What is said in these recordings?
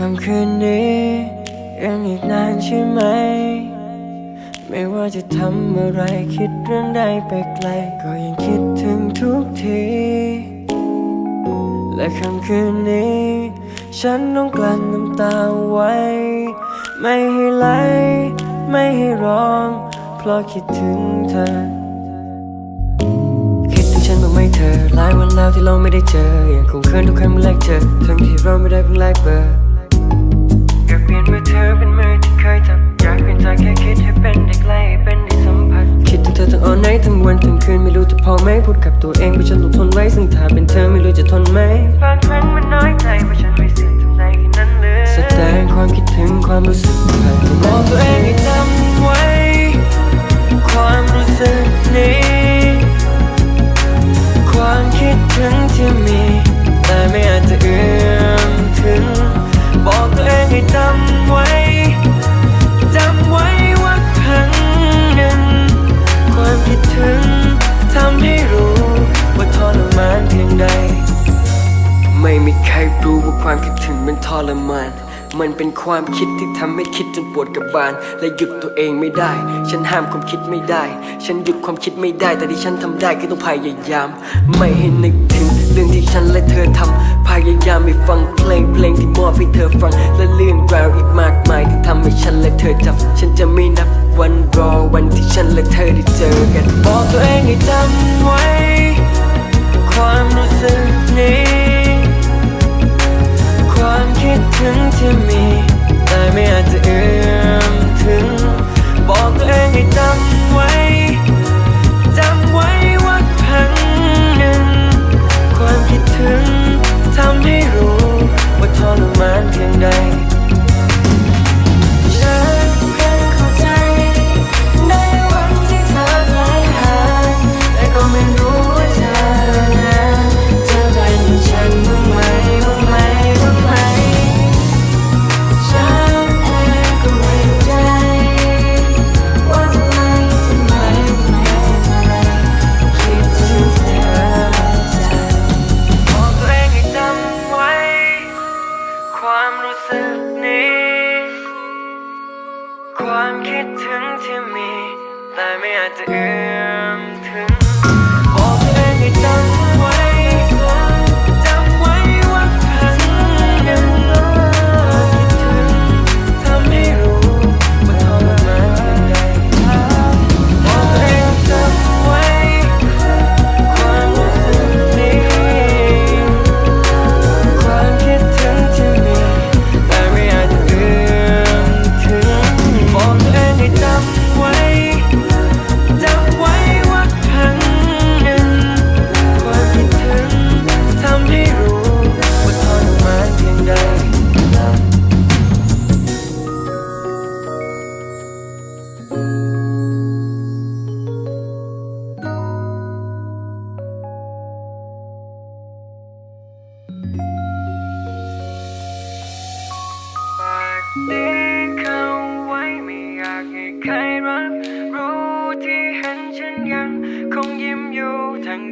คำคืนนี้ยังอีกนานใช่ไหม ไม่ว่าจะทำอะไรคิดเรื่องใดไปไกล ก็ยังคิดถึงทุกที และคำคืนนี้ ฉันต้องกลั้นน้ำตาไว้ ไม่ให้ไหล ไม่ให้ร้อง เพราะคิดถึงเธอ คิดถึงฉันบ้างไหมเธอ หลายวันแล้วที่เราไม่ได้เจอ ยังคงเคินทุกครั้งเมื่อแรกเจอ ทั้งที่เราไม่ได้เพิ่งแลกเบอร์อ เปลี่ยนมือเธอเป็นมือที่เคยจับอยากเปลี่ยนจากแค่คิดให้เป็นได้ใกล้ให้เป็นได้สัมผัส คิดถึงเธอทั้งออนไนทั้งวันทั้งคืนไม่รู้จะพอไหมพูดกับตัวเองว่าฉันต้องทนไว้ซึ่งถ้าเป็นเธอไม่รู้จะทนไหมบางครั้งมันน้อยใจว่าฉันไม่สิ้นทำได้แค่นั้นเลยแสดงความคิดถึงความรู้สึกผ่านบอกตัวเองให้จำไว้ ความรู้สึกนี้ความคิดถึงที่มีแต่ไม่อาจจะเอื้อ ใครรู้ว่าความคิดถึงมันทรมานมันเป็นความคิดที่ทำให้คิดจนปวดกระบาล และหยุดตัวเองไม่ได้ ฉันห้ามความคิดไม่ได้ ฉันหยุดความคิดไม่ได้ แต่ที่ฉันทำได้คือต้องพยายาม ไม่ให้นึกถึงเรื่องที่ฉันและเธอทำพยายามไม่ฟังเพลงเพลงที่มอบให้เธอฟัง และเรื่องราวอีกมากมายที่ทำให้ฉันและเธอจำฉันจะไม่นับวันรอวันที่ฉันและเธอได้เจอกัน บอกตัวเองให้จำ รม แต่ไม่อาจจะเอื้อมถึง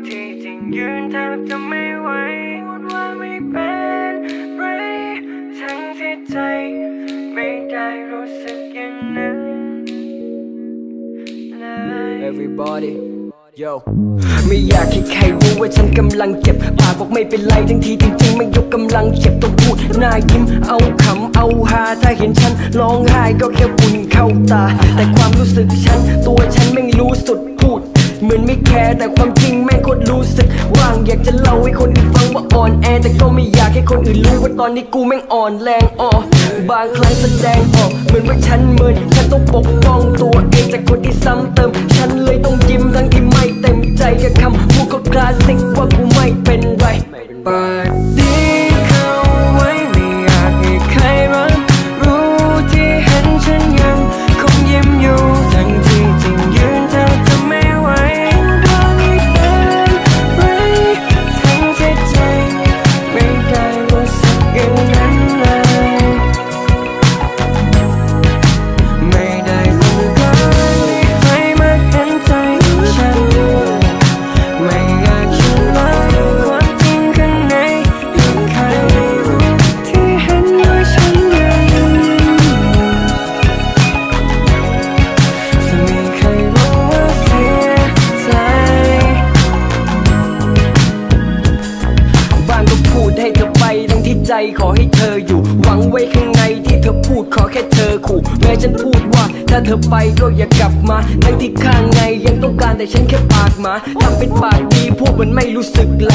ทั้งที่จริงยืนแทบจะไม่ไหวพูดว่าไม่เป็นไรทั้งที่ใจ ไม่ได้รู้สึกอย่างนั้นเลย Everybody Yo ไม่อยากให้ใครรู้ว่าฉันกำลังเจ็บ ปากบอกไม่เป็นไรทั้งทีจริงๆ ไม่ยกกำลังเจ็บต้องพูดหน้ายิ้มเอาขำเอาฮาถ้าเห็นฉันร้องไห้ก็แค่บุญเข้าตา แต่ความรู้สึกฉัน ตัวฉันแม่งรู้สุดพูด เหมือนไม่แคร์แต่ความจริงแม่งโคตรรู้สึกว่างอยากจะเล่าให้คนอื่นฟังว่าอ่อนแอแต่ก็ไม่อยากให้คนอื่นรู้ว่าตอนนี้กูแม่งอ่อนแรงอ่อบางครั้งแสดงออกเหมือนว่าฉันเมินฉันต้องปกป้องตัวเองจากคนที่ซ้ำเติม ฉันเลยต้องยิ้มทั้งที่ไม่เต็มใจกับคำพูดก็คลาสสิกว่า hate to จขอให้เธออยู่ หวังไว้ข้างในที่เธอพูดขอแค่เธอขู่ แม้ฉันพูดว่าถ้าเธอไปก็อย่ากลับมาทั้งที่ข้างในยังต้องการแต่ฉันแค่ปากหมาทำเป็นปากดีพูดเหมือนไม่รู้สึกไร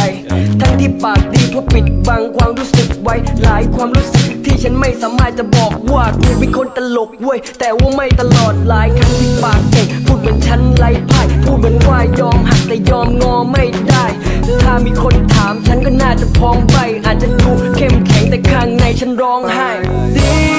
ทั้งที่ปากดีเพราะปิดบังความรู้สึกไว้ หลายความรู้สึกที่ฉันไม่สามารถจะบอกว่ากูเป็นคนตลกเว้ยแต่ว่าไม่ตลอดหลายครั้งที่ปากเก่งพูดเหมือนฉันไร้พ่ายพูดเหมือนว่ายอมหักแต่ยอมงอไม่ได้ ถ้ามีคนถามฉันก็น่าจะพองใบอาจจะดูเข้มแข็งแต่ข้างในฉันร้องไห้ดี